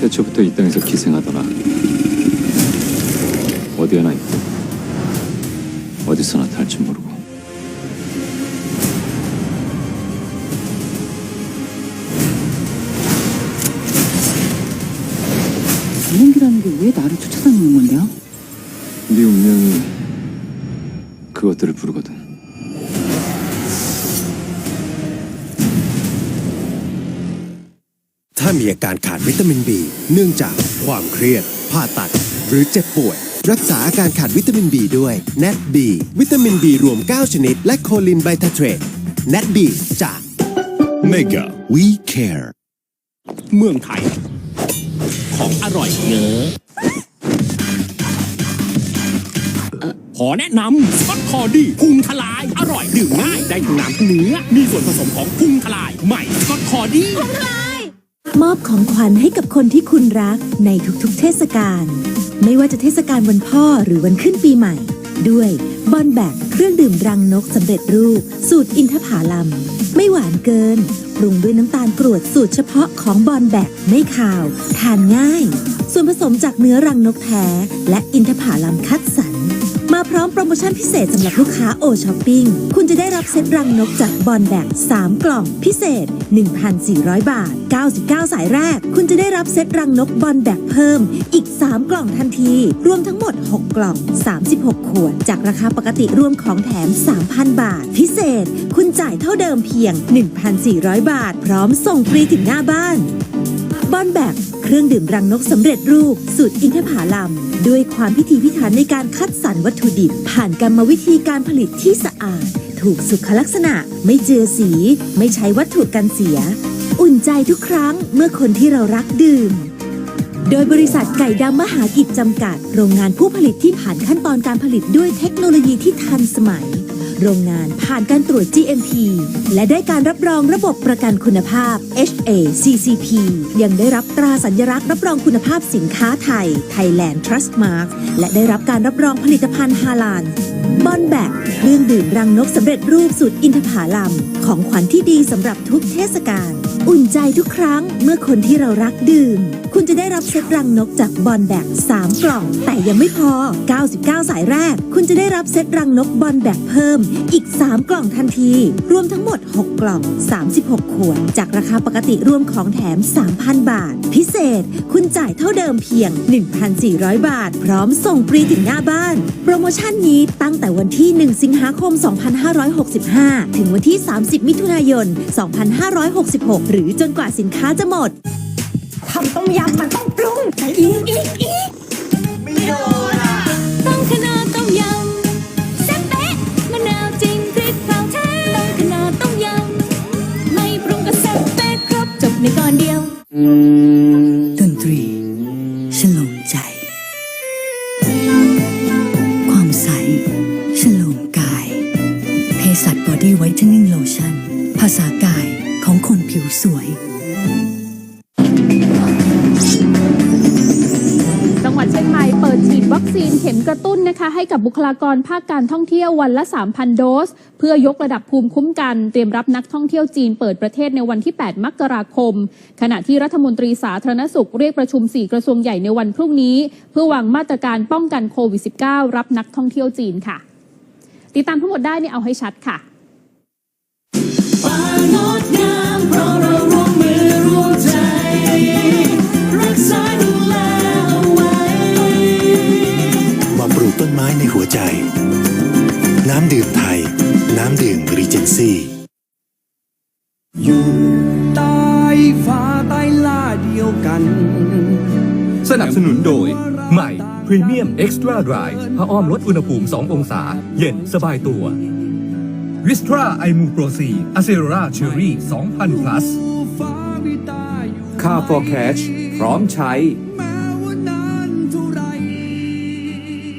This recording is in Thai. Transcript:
태초부터 이 땅에서 기생하더라. 어디 하나 있고 어디서 나타날 줄 모르고. 비행기라는 게 왜 나를 쫓아다니는 건데요? 네 운명이 그것들을 부르거든. ามีอาการขาดวิตามิน B เนื่องจากความเครียด ผ่าตัด หรือเจ็บป่วย รักษาอาการขาดวิตามิน B ด้วย NAT B วิตามิน B รวม 9 ชนิด และโคลินไบทาเทรต NAT B จาก Mega We Care เมืองไทย ของอร่อยเยอะ ขอแนะนำสกอตคอร์ดี้พุงทลาย อร่อยดื่มง่ายได้ทั้งน้ำทั้งเนื้อ มีส่วนผสมของพุงทลาย ใหม่สกอตคอร์ดี้ มอบของขวัญให้กับคนที่คุณรักในทุกๆเทศกาล ไม่ว่าจะเทศกาลวันพ่อหรือวันขึ้นปีใหม่ ด้วยบอนแบกเครื่องดื่มรังนกสำเร็จรูป สูตรอินทผลัม ไม่หวานเกิน ปรุงด้วยน้ำตาลกรวดสูตรเฉพาะของบอนแบกไม่ขาว ทานง่าย ส่วนผสมจากเนื้อรังนกแท้ และอินทผลัมคัดสรร มาพร้อมโปรโมชั่นพิเศษสำหรับลูกค้าโอช้อปปิ้งคุณจะได้รับเซ็ตรังนกจากบอลแบก3 กล่อง พิเศษ 1,400 บาท 99 สายแรก คุณจะได้รับเซ็ตรังนกบอลแบกเพิ่มอีก 3 กล่องทันที รวมทั้งหมด 6 กล่อง 36 ขวด จากราคาปกติรวมของแถม 3,000 บาท พิเศษ คุณจ่ายเท่าเดิมเพียง 1,400 บาท พร้อมส่งฟรีถึงหน้าบ้านบอนแบก เครื่องดื่มรังนกสำเร็จรูป สูตรอินทผลัมด้วยความพิถีพิถันในการคัดสรรวัตถุดิบ ผ่านกรรมวิธีการผลิตที่สะอาด ถูกสุขลักษณะไม่เจือสี ไม่ใช้วัตถุกันเสีย อุ่นใจทุกครั้งเมื่อคนที่เรารักดื่ม โดยบริษัทไก่ดำมหากิจจำกัด โรงงานผู้ผลิตที่ผ่านขั้นตอนการผลิตด้วยเทคโนโลยีที่ทันสมัย โรงงานผ่านการตรวจ GMP และได้การรับรองระบบประกันคุณภาพ HACCP ยังได้รับตราสัญลักษณ์รับรองคุณภาพสินค้าไทย Thailand Trust Mark และได้รับการรับรองผลิตภัณฑ์ฮาลาลบอนแบกเครื่องดื่มรังนกสำเร็จรูปสูตรอินทผลัม ของขวัญที่ดีสำหรับทุกเทศกาล อุ่นใจทุกครั้งเมื่อคนที่เรารักดื่ม คุณจะได้รับเซตรังนกจากบอนแบก 3 กล่อง แต่ยังไม่พอ 99 สายแรก คุณจะได้รับเซตรังนกบอนแบกเพิ่ม อีก 3 กล่องทันที รวมทั้งหมด 6 กล่อง 36 ขวด จากราคาปกติรวมของแถม 3,000 บาท พิเศษ คุณจ่ายเท่าเดิมเพียง 1,400 บาท พร้อมส่งฟรีถึงหน้าบ้าน โปรโมชั่นนี้ตั้งแต่วันที่ 1 สิงหาคม 2565 ถึงวันที่ 30มิถุนายน 2566 หรือจนกว่าสินค้าจะหมด ทำต้มยำมันต้องปรุงอีกอีกอีกไม่โดนอะต้องขนาดต้มยำแซ่บเป๊ะมะนาวจริงพริกเผาแท้ต้องขนาดต้มยำไม่ปรุงก็แซ่บเป๊ะครบจบในก่อนเดียวด ชัน ภาษากายของคนผิวสวย จังหวัดเชียงใหม่เปิดฉีดวัคซีนเข็มกระตุ้นนะคะ ให้กับบุคลากรภาคการท่องเที่ยววันละ 3,000 โดส เพื่อยกระดับภูมิคุ้มกัน เตรียมรับนักท่องเที่ยวจีนเปิดประเทศในวันที่ 8 มกราคม ขณะที่รัฐมนตรีสาธารณสุขเรียกประชุม 4 กระทรวงใหญ่ในวันพรุ่งนี้ เพื่อวางมาตรการป้องกันโควิด -19 รับนักท่องเที่ยวจีนค่ะ ติดตามทั้งหมดได้ในเอาให้ชัดค่ะ หัวใจ น้ำดื่มไทย น้ำดื่มรีเจนซี่ อยู่ใต้ฟ้าใต้ล่าเดียวกัน สนับสนุนโดย ใหม่ พรีเมียมเอ็กซ์ตร้าดรายผ้าอ้อมลดอุณหภูมิ 2 องศา เย็นสบายตัววิสตราไอมูโปรซีอะเซราเชอรี่ 2,000 plus ค่า for cash พร้อมใช้